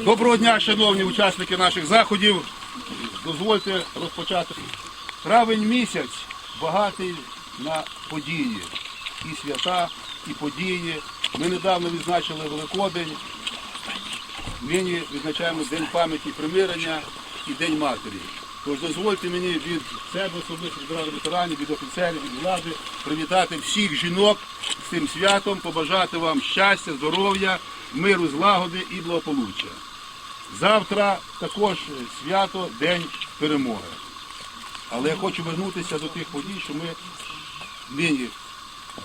Доброго дня, шановні учасники наших заходів. Дозвольте розпочати. Травень місяць багатий на події. І свята, і події. Ми недавно відзначили Великодень. Нині відзначаємо День пам'яті примирення і День Матері. Тож дозвольте мені від себе особисто від ради ветеранів, від офіцерів, від влади привітати всіх жінок з цим святом, побажати вам щастя, здоров'я, миру, злагоди і благополуччя. Завтра також свято День перемоги. Але я хочу вернутися до тих подій, що ми нині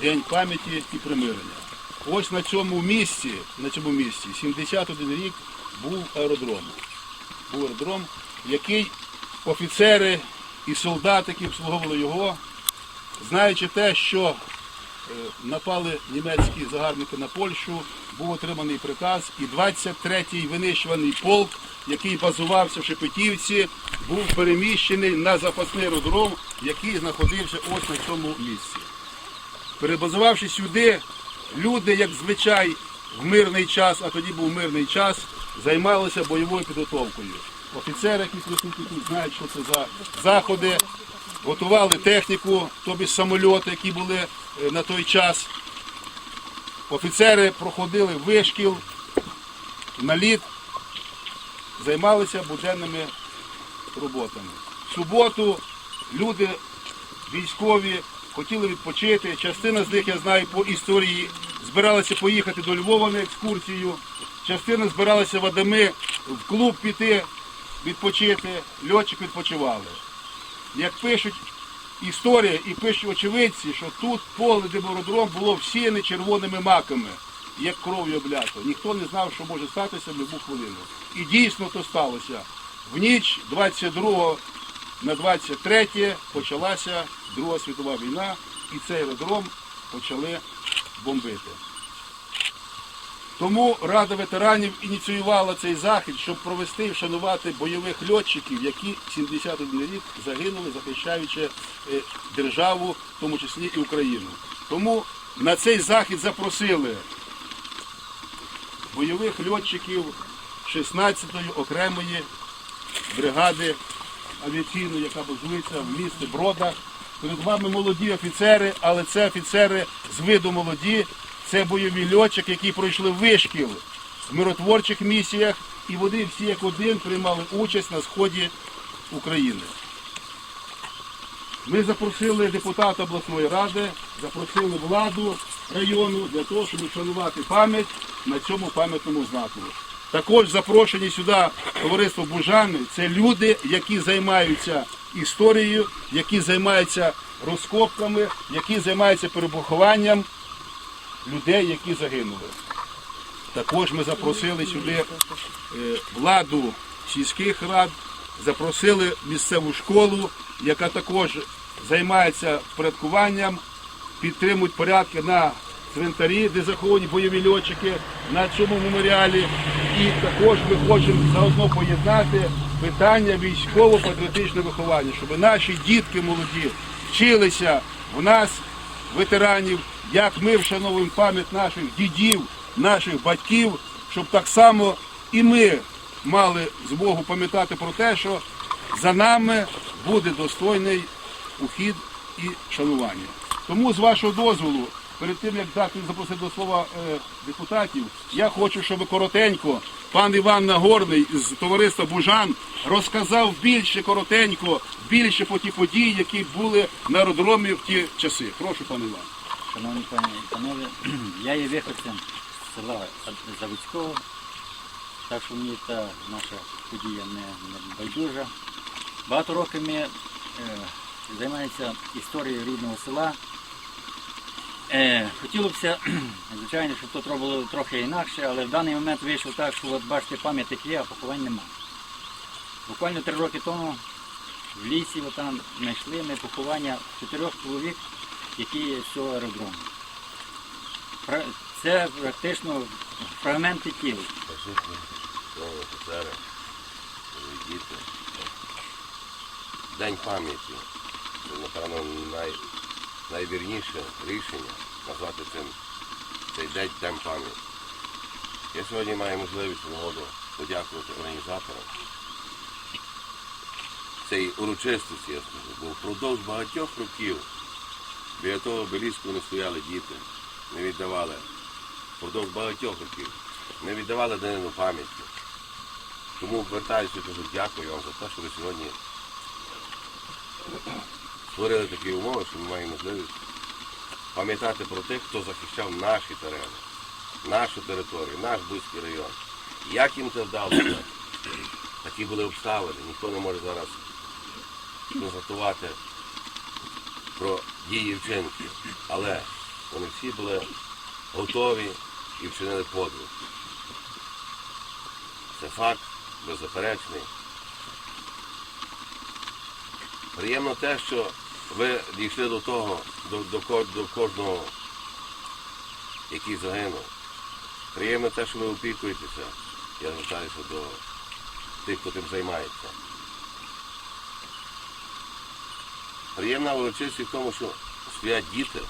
День пам'яті і примирення. Ось на цьому місці, на цьому місці, 71 рік був аеродром. Був аеродром, який офіцери і солдати, які обслуговували його, знаючи те, що е, напали німецькі загарбники на Польщу, був отриманий приказ, і 23-й винищуваний полк, який базувався в Шепетівці, був переміщений на запасний аеродром, який знаходився ось на цьому місці. Перебазувавши сюди, люди, як звичай, в мирний час, а тоді був мирний час, займалися бойовою підготовкою. Офіцери, які присутні тут, знають, що це за заходи, готували техніку, тобі самольоти, які були е, на той час. Офіцери проходили вишкіл, наліт, займалися буденними роботами. В суботу люди військові хотіли відпочити. Частина з них, я знаю, по історії збиралася поїхати до Львова на екскурсію. Частина збиралася в Адами в клуб піти, відпочити. Льотчик відпочивали. Як пишуть історія і пишуть очевидці, що тут поле, де був аеродром, було всіяне червоними маками, як кров'ю облято. Ніхто не знав, що може статися в будь-яку хвилину. І дійсно то сталося. В ніч 22 на 23 почалася Друга світова війна, і цей аеродром почали бомбити. Тому Рада ветеранів ініціювала цей захід, щоб провести і вшанувати бойових льотчиків, які 71 рік загинули, захищаючи е, державу, в тому числі і Україну. Тому на цей захід запросили бойових льотчиків 16-ї окремої бригади авіаційної, яка базується в місті Бродах. Перед вами молоді офіцери, але це офіцери з виду молоді, це бойові льотчики, які пройшли вишкіл в миротворчих місіях, і вони всі як один приймали участь на сході України. Ми запросили депутата обласної ради, запросили владу району для того, щоб вшанувати пам'ять на цьому пам'ятному знаку. Також запрошені сюди товариство Бужани. Це люди, які займаються історією, які займаються розкопками, які займаються перепохованням людей, які загинули. Також ми запросили сюди е, владу сільських рад, запросили місцеву школу, яка також займається впорядкуванням, підтримують порядки на цвинтарі, де заховані бойові льотчики, на цьому меморіалі. І також ми хочемо заодно поєднати питання військово-патріотичного виховання, щоб наші дітки молоді вчилися в нас, ветеранів, як ми вшановуємо пам'ять наших дідів, наших батьків, щоб так само і ми мали змогу пам'ятати про те, що за нами буде достойний ухід і шанування. Тому з вашого дозволу, перед тим як дати запросити до слова е, депутатів, я хочу, щоб коротенько пан Іван Нагорний з товариства Бужан розказав більше коротенько, більше по ті події, які були на аеродромі в ті часи. Прошу, пан Іван. Шановні пані і панове, я є виходцем з села Заводського, так що мені та наша подія не, не байдужа. Багато років ми е, займаємося історією рідного села. Е, хотілося б, звичайно, щоб тут робило трохи інакше, але в даний момент вийшло так, що от бачите, пам'ятник є, а поховань нема. Буквально три роки тому в лісі там знайшли ми поховання чотирьох чоловік, які є з цього аеродрому. Це практично фрагменти тіл. День пам'яті. Це, напевно, най, найвірніше рішення назвати цим цей день День пам'яті. Я сьогодні маю можливість нагоду подякувати організаторам цієї урочистості, я скажу, бо впродовж багатьох років біля того обеліску не стояли діти, не віддавали. Впродовж багатьох років не віддавали данину пам'яті. Тому звертаюся і кажу, дякую вам за те, що ви сьогодні створили такі умови, що ми маємо можливість пам'ятати про тих, хто захищав наші терени, нашу територію, наш Бузький район. Як їм це вдалося? Такі були обставини. Ніхто не може зараз констатувати про дії вчинки. Але вони всі були готові і вчинили подвиг. Це факт беззаперечний. Приємно те, що ви дійшли до того, до, до, до кожного, який загинув. Приємно те, що ви опікуєтеся. Я звертаюся до тих, хто тим займається. Приємна урочистість в тому, що стоять діти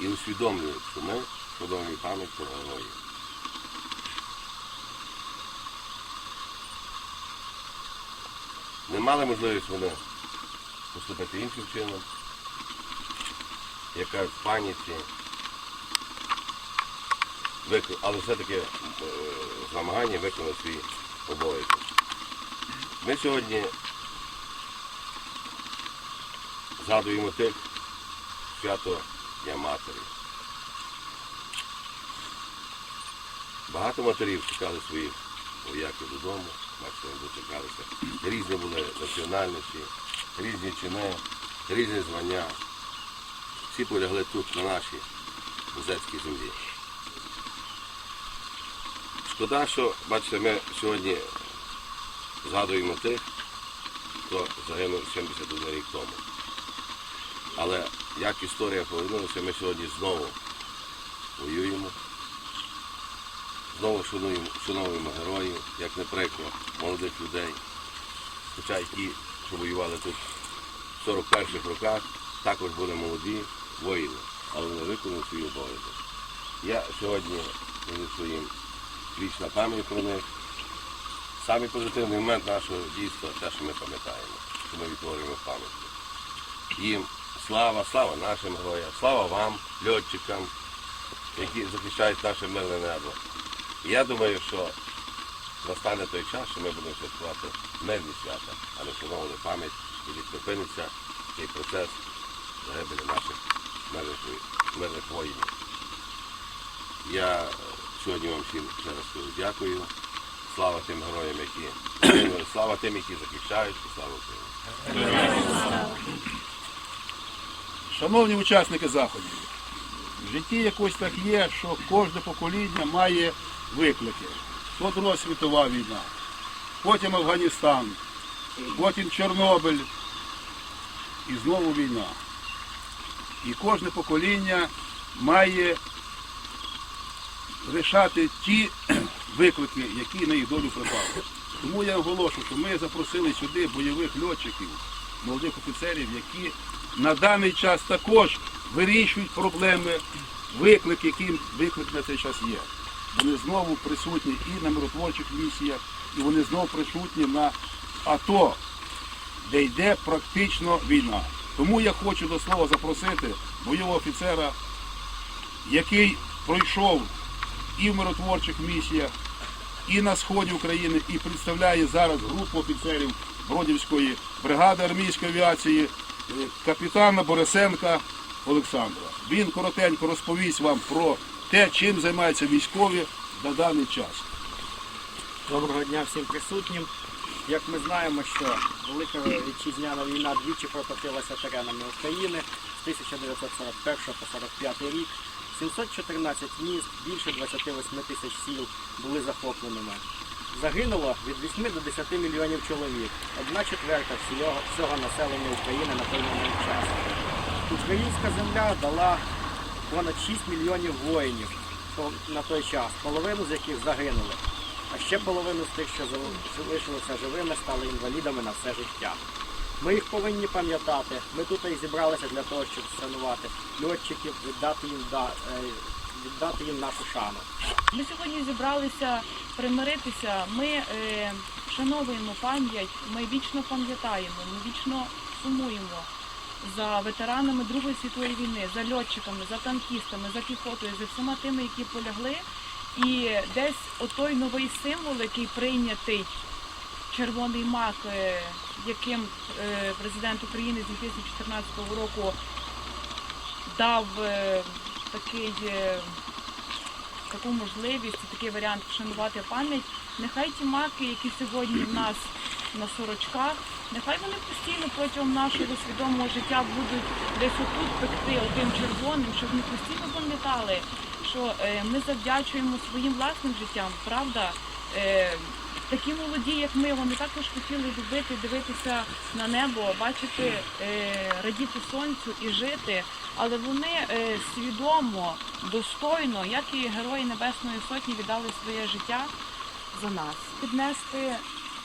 і усвідомлюють, що ми вшановуємо пам'ять про героїв. Не мали можливість вони поступити іншим чином, яка в паніці, але все-таки е, намагання виконали свій обов'язок. Ми сьогодні згадуємо тих свято Дня Матері. Багато матерів чекали своїх вояків додому, бачите, вони дочекалися. Різні були національності, різні чини, різні звання. Всі полягли тут, на нашій музецькій землі. Шкода, що, бачите, ми сьогодні згадуємо тих, хто загинув 71 рік тому. Але як історія повернулася, ми сьогодні знову воюємо, знову шануємо, шановуємо героїв, як не прикро, молодих людей. Хоча й ті, що воювали тут в 41-х роках, також були молоді воїни, але вони виконали свій обов'язок. Я сьогодні принесу їм вічна пам'ять про них. Самий позитивний момент нашого дійства те, що ми пам'ятаємо, що ми відтворюємо в пам'яті. Їм слава, слава нашим героям, слава вам, льотчикам, які захищають наше мирне небо. І я думаю, що настане той час, що ми будемо святкувати мирні свята, а не встановили пам'ять і відприпиниться цей процес загибелі наших мирних, мирних воїнів. Я сьогодні вам всім ще раз кажу дякую. Слава тим героям, які слава тим, які захищають, і слава Україні. Шановні учасники заходів, в житті якось так є, що кожне покоління має виклики. То Друга світова війна, потім Афганістан, потім Чорнобиль і знову війна. І кожне покоління має рішати ті виклики, які на їх долю припали. Тому я оголошую, що ми запросили сюди бойових льотчиків, молодих офіцерів, які на даний час також вирішують проблеми, виклики, які виклик на цей час є. Вони знову присутні і на миротворчих місіях, і вони знову присутні на АТО, де йде практично війна. Тому я хочу до слова запросити бойового офіцера, який пройшов і в миротворчих місіях, і на сході України, і представляє зараз групу офіцерів Бродівської бригади армійської авіації капітана Борисенка Олександра. Він коротенько розповість вам про те, чим займаються військові на даний час. Доброго дня всім присутнім. Як ми знаємо, що Велика Вітчизняна війна двічі прокотилася теренами України з 1941 по 45 рік. 714 міст, більше 28 тисяч сіл були захопленими. Загинуло від 8 до 10 мільйонів чоловік, одна четверта всього, всього населення України на той момент часу. Українська земля дала понад 6 мільйонів воїнів на той час, половину з яких загинули. А ще половину з тих, що залишилися живими, стали інвалідами на все життя. Ми їх повинні пам'ятати. Ми тут і зібралися для того, щоб вшанувати льотчиків, віддати їм е, віддати їм нашу шану. Ми сьогодні зібралися примиритися. Ми е, шановуємо пам'ять, ми вічно пам'ятаємо, ми вічно сумуємо за ветеранами Другої світової війни, за льотчиками, за танкістами, за піхотою, за всіма тими, які полягли. І десь отой новий символ, який прийнятий, червоний мак, е, яким е, президент України з 2014 року дав е, такий. е, таку можливість, такий варіант вшанувати пам'ять. Нехай ті маки, які сьогодні в нас на сорочках, нехай вони постійно протягом нашого свідомого життя будуть десь отут пекти отим червоним, щоб ми постійно пам'ятали, що е, ми завдячуємо своїм власним життям, правда? Такі молоді, як ми, вони також хотіли любити, дивитися на небо, бачити, е, радіти сонцю і жити. Але вони е, свідомо, достойно, як і герої Небесної Сотні, віддали своє життя за нас. Піднести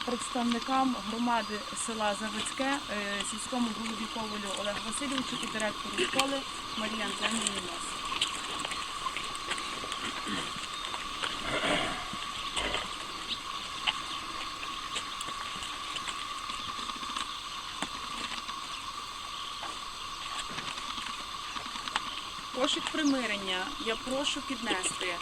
представникам громади села Заводське, е, сільському голові Ковалю Олегу Васильовичу і директору школи Марії Антонівні Нос. Кошик примирення я прошу піднести.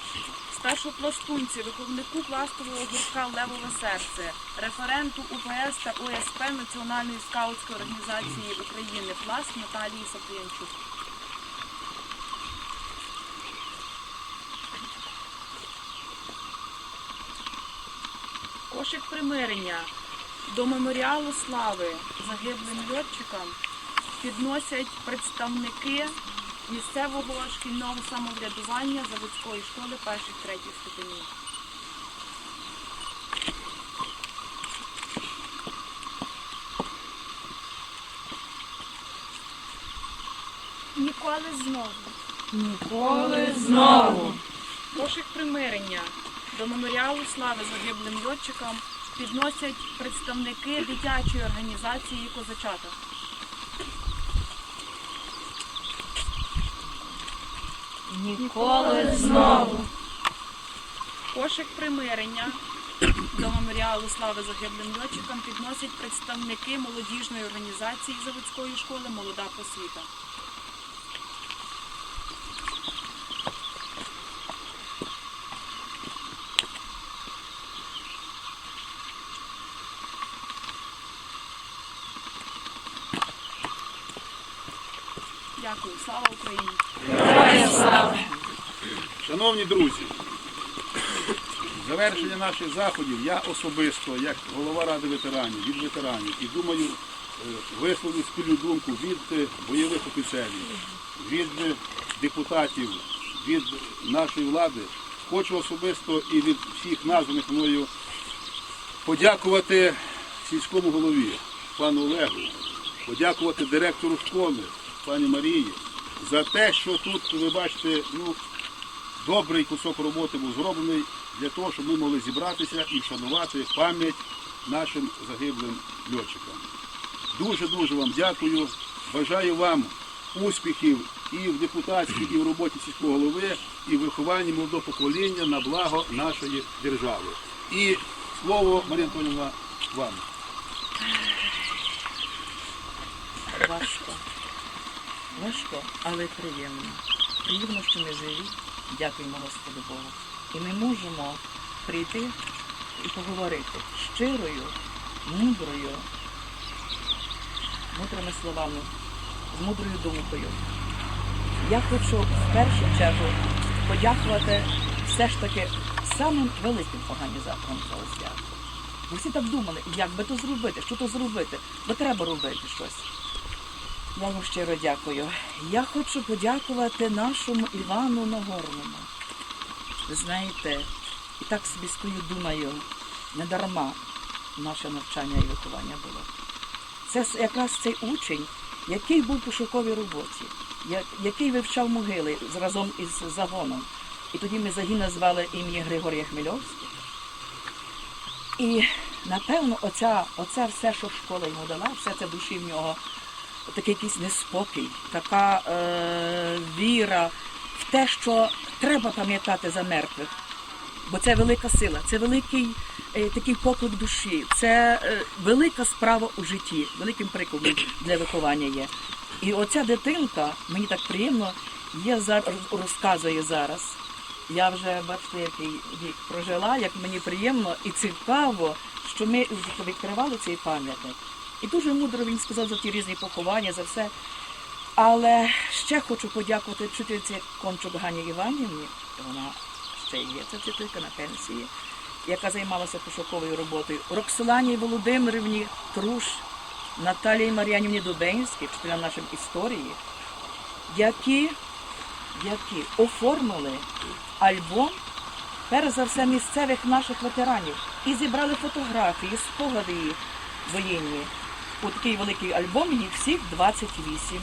Старшопластунці, виховнику пластового гуртка Левове серце, референту УПС та УСП Національної скаутської організації України. Пласт Наталії Сапріянчук. Кошик примирення. До меморіалу слави загиблим льотчикам підносять представники місцевого шкільного самоврядування заводської школи перших третіх ступенів. Ніколи знову. Ніколи знову. Кошик примирення до меморіалу слави загиблим льотчикам підносять представники дитячої організації Козачата. Ніколи знову. Кошик примирення до меморіалу слави загиблим льотчикам підносять представники молодіжної організації заводської школи Молода просвіта. Дякую, слава Україні! Шановні друзі, завершення наших заходів я особисто, як голова ради ветеранів, від ветеранів, і думаю, е, висловлю спільну думку від е, бойових офіцерів, від е, депутатів, від нашої влади. Хочу особисто і від всіх названих мною подякувати сільському голові, пану Олегу, подякувати директору школи, пані Марії, за те, що тут, ви бачите, ну, добрий кусок роботи був зроблений для того, щоб ми могли зібратися і вшанувати пам'ять нашим загиблим льотчикам. Дуже-дуже вам дякую. Бажаю вам успіхів і в депутатській, і в роботі сільського голови, і в вихованні молодого покоління на благо нашої держави. І слово, Марія Антонівна, вам. Важко. Важко, але приємно. Приємно, що ми живі. Дякуємо Господу Богу. І ми можемо прийти і поговорити щирою, мудрою, мудрими словами, з мудрою думкою. Я хочу в першу чергу подякувати все ж таки самим великим організаторам цього свята. Бо всі так думали, як би то зробити, що то зробити, бо треба робити щось. Я вам щиро дякую. Я хочу подякувати нашому Івану Нагорному. Ви знаєте, і так собі скою думаю, не дарма наше навчання і виховання було. Це якраз цей учень, який був у пошуковій роботі, який вивчав могили разом із загоном. І тоді ми загін назвали ім'я Григорія Хмельовського. І напевно, оця, оце все, що школа йому дала, все це душі в нього, такий якийсь неспокій, така е, віра в те, що треба пам'ятати за мертвих. Бо це велика сила, це великий е, такий поклик душі, це е, велика справа у житті, великим прикладом для виховання є. І оця дитинка, мені так приємно, є розказує зараз. Я вже бачите, який вік прожила, як мені приємно і цікаво, що ми відкривали цей пам'ятник. І дуже мудро він сказав за ті різні поховання, за все. Але ще хочу подякувати вчительці Кончук Гані Іванівні. Вона ще є ця вчителька на пенсії, яка займалася пошуковою роботою. Роксолані Володимирівні Труш, Наталії Мар'янівні Дубенській, вчителям нашим історії, які, які оформили альбом, перш за все, місцевих наших ветеранів і зібрали фотографії, спогади воєнні. У такий великий альбом їх всіх 28.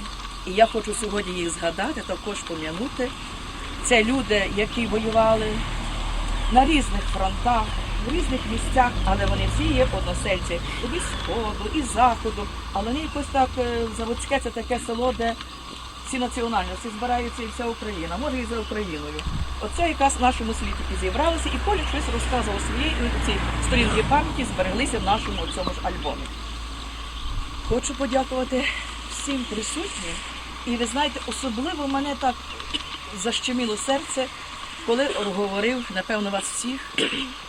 І я хочу сьогодні їх згадати, також пом'янути. Це люди, які воювали на різних фронтах, в різних місцях, але вони всі є односельці і сходу, і заходу. Але вони якось так е, заводське це таке село, де всі національності збираються і вся Україна, може і за Україною. Оце якраз в нашому тільки зібралися, і Коля щось розказував свої і ці сторінки пам'яті збереглися в нашому цьому ж альбомі. Хочу подякувати всім присутнім. І ви знаєте, особливо мене так защеміло серце, коли говорив, напевно, вас всіх,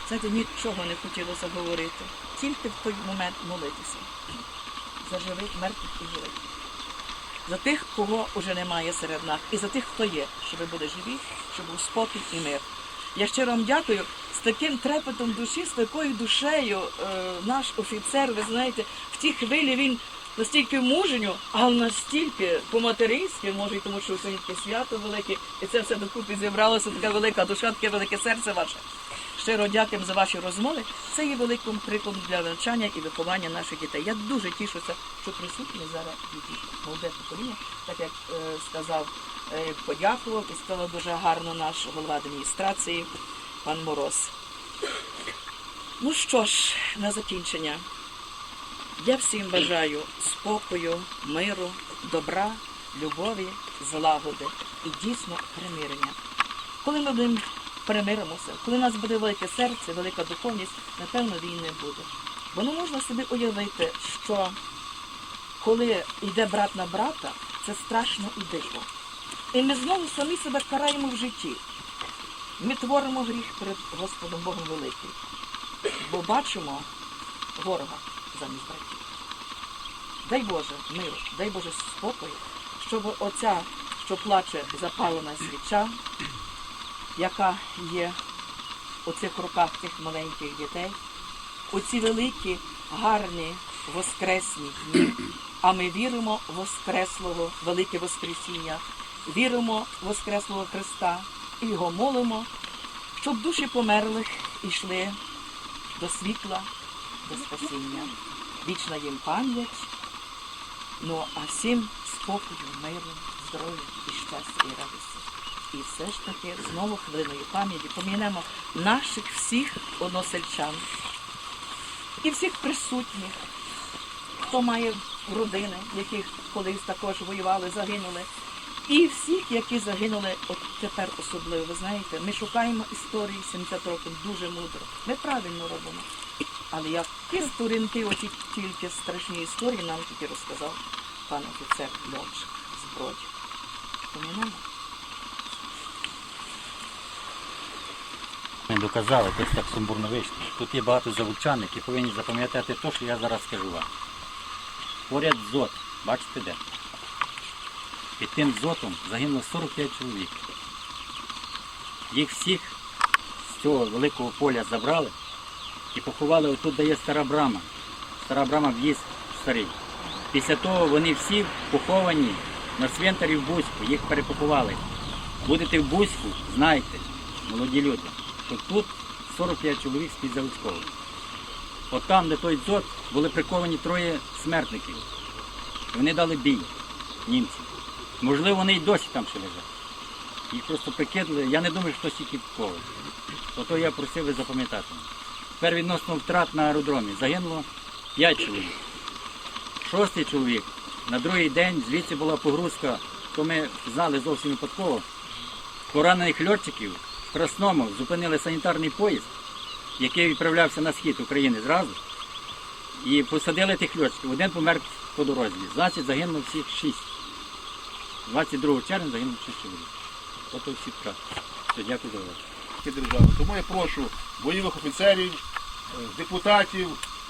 знаєте, нічого не хотілося говорити. Тільки в той момент молитися. За живих, мертвих і живих. За тих, кого вже немає серед нас, і за тих, хто є, щоб ви були живі, щоб був спокій і мир. Я щиро вам дякую з таким трепетом душі, з такою душею. Е, наш офіцер, ви знаєте, в ті хвилі він настільки мужньо, але настільки по-материнськи, може, й тому що сьогодні свято велике, і це все докупи зібралося, така велика душа, таке велике серце ваше. Щиро дякуємо за ваші розмови. Це є великим прикладом для навчання і виховання наших дітей. Я дуже тішуся, що присутні зараз молоде покоління, так як е, сказав, е, подякував і сказав дуже гарно наш голова адміністрації, пан Мороз. Ну що ж, на закінчення. Я всім бажаю спокою, миру, добра, любові, злагоди і дійсно примирення. Коли ми будемо примиримося, коли у нас буде велике серце, велика духовність, напевно, війни буде. Бо не можна собі уявити, що коли йде брат на брата, це страшно і дико. І ми знову самі себе караємо в житті. Ми творимо гріх перед Господом Богом Великим, бо бачимо ворога замість братів. Дай Боже миру, дай Боже спокою, щоб оця, що плаче запалена свіча, яка є у цих руках тих маленьких дітей, оці великі, гарні, воскресні дні. А ми віримо в Воскреслого, велике Воскресіння, віримо в Воскреслого Христа і його молимо, щоб душі померлих йшли до світла, до спасіння. Вічна їм пам'ять. Ну а всім спокою, миру, здоров'я і щастя і радості. І все ж таки знову хвилиною пам'яті помінемо наших всіх односельчан і всіх присутніх, хто має родини, яких колись також воювали, загинули. І всіх, які загинули, тепер особливо, ви знаєте, ми шукаємо історії 70 років дуже мудро. Ми правильно робимо. Але які сторінки, оті тільки страшні історії нам тільки розказав пан офіцер Льончик з Бродів. Помінемо? Ми доказали, тут так сумбурно вийшло. Тут є багато заводчан, які повинні запам'ятати те, що я зараз скажу вам. Поряд зот, бачите де? Під тим зотом загинуло 45 чоловік. Їх всіх з цього великого поля забрали і поховали отут, де є стара брама. Стара брама в'їзд старий. Після того вони всі поховані на цвинтарі в Бузьку, їх перепоховали. Будете в Бузьку, знайте, молоді люди, що тут 45 чоловік з-під Заводського. От там, де той дзот, були приковані троє смертників. Вони дали бій німці. Можливо, вони й досі там ще лежать. Їх просто прикидали. Я не думаю, що їх підковує. Ото я просив запам'ятати. Тепер відносно втрат на аеродромі загинуло 5 чоловік. Шостий чоловік. На другий день звідси була погрузка, то ми знали зовсім випадково. поранених льотчиків в Красному зупинили санітарний поїзд, який відправлявся на схід України зразу. І посадили тих льотчиків. Один помер по дорозі. Значить, загинуло всіх шість. 22 червня загинуло шість чоловік. Ото дякую за увагу. держави. Тому я прошу бойових офіцерів, е, депутатів,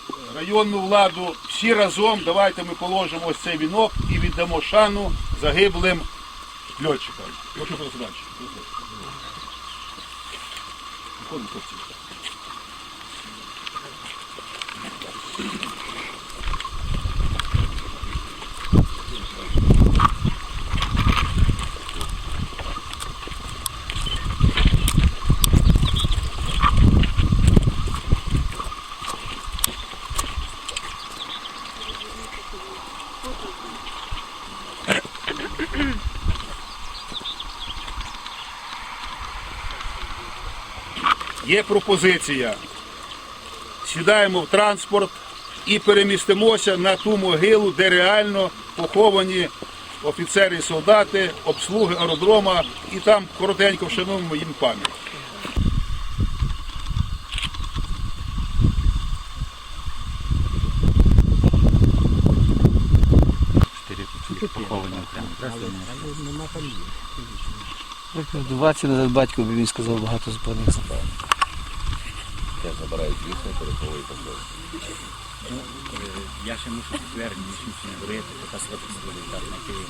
е, районну владу, всі разом давайте ми положимо ось цей вінок і віддамо шану загиблим льотчикам. Прошу пересудачі. Виходимо, хлопці. Є пропозиція. Сідаємо в транспорт і перемістимося на ту могилу, де реально поховані офіцери і солдати, обслуги аеродрома, і там коротенько вшануємо їм пам'ять. Поховані окремо. 20 назад батько, бо він сказав багато зборних забрав. Я забираю звісно, переховую поклон. Я ще мушу підтвердити, що не говорити, така буде так на Київ.